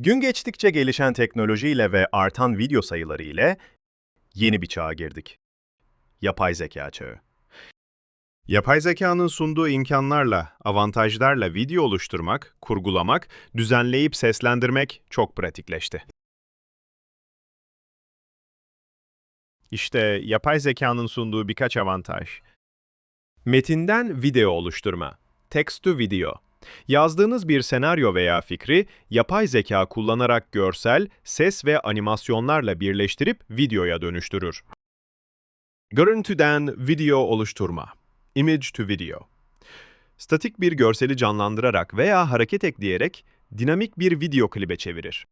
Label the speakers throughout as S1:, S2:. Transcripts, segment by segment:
S1: Gün geçtikçe gelişen teknolojiyle ve artan video sayıları ile yeni bir çağa girdik. Yapay zeka çağı. Yapay zekanın sunduğu imkanlarla, avantajlarla video oluşturmak, kurgulamak, düzenleyip seslendirmek çok pratikleşti. İşte yapay zekanın sunduğu birkaç avantaj. Metinden video oluşturma. Text to video. Yazdığınız bir senaryo veya fikri yapay zeka kullanarak görsel, ses ve animasyonlarla birleştirip videoya dönüştürür. Görüntüden video oluşturma. Image to video. Statik bir görseli canlandırarak veya hareket ekleyerek dinamik bir video klibe çevirir.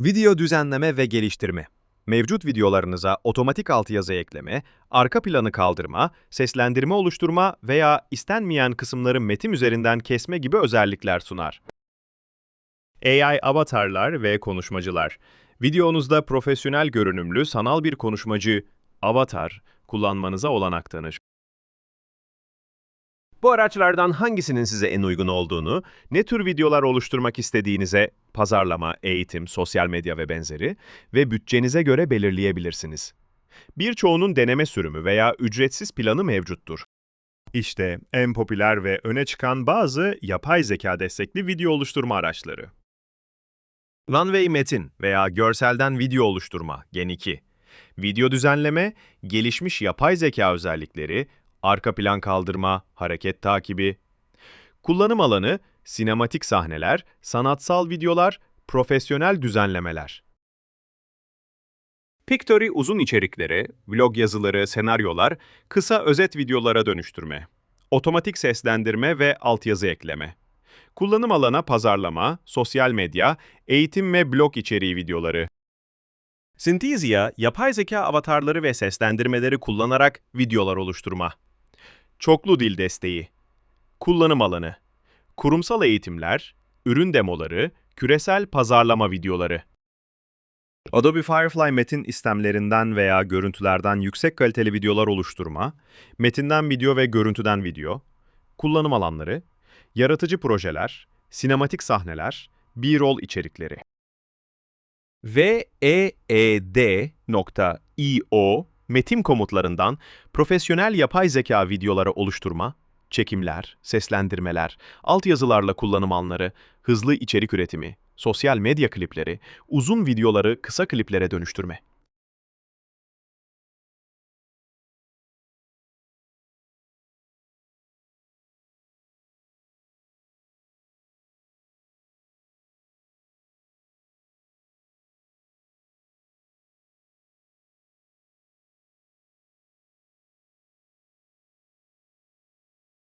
S1: Video düzenleme ve geliştirme. Mevcut videolarınıza otomatik altyazı ekleme, arka planı kaldırma, seslendirme oluşturma veya istenmeyen kısımları metin üzerinden kesme gibi özellikler sunar. AI avatarlar ve konuşmacılar. Videonuzda profesyonel görünümlü sanal bir konuşmacı, avatar, kullanmanıza olanak tanır. Bu araçlardan hangisinin size en uygun olduğunu, ne tür videolar oluşturmak istediğinize, pazarlama, eğitim, sosyal medya ve benzeri ve bütçenize göre belirleyebilirsiniz. Birçoğunun deneme sürümü veya ücretsiz planı mevcuttur. İşte en popüler ve öne çıkan bazı yapay zeka destekli video oluşturma araçları. Runway metin veya görselden video oluşturma Gen 2. Video düzenleme, gelişmiş yapay zeka özellikleri, arka plan kaldırma, hareket takibi. Kullanım alanı, sinematik sahneler, sanatsal videolar, profesyonel düzenlemeler. Pictory uzun içerikleri, vlog yazıları, senaryolar, kısa özet videolara dönüştürme. Otomatik seslendirme ve altyazı ekleme. Kullanım alana pazarlama, sosyal medya, eğitim ve blog içeriği videoları. Synthesia, yapay zeka avatarları ve seslendirmeleri kullanarak videolar oluşturma. Çoklu dil desteği. Kullanım alanı. Kurumsal eğitimler, ürün demoları, küresel pazarlama videoları. Adobe Firefly metin istemlerinden veya görüntülerden yüksek kaliteli videolar oluşturma, metinden video ve görüntüden video, kullanım alanları, yaratıcı projeler, sinematik sahneler, B-roll içerikleri. VEED.io metin komutlarından profesyonel yapay zeka videoları oluşturma, çekimler, seslendirmeler, altyazılarla kullanım alanları, hızlı içerik üretimi, sosyal medya klipleri, uzun videoları kısa kliplere dönüştürme.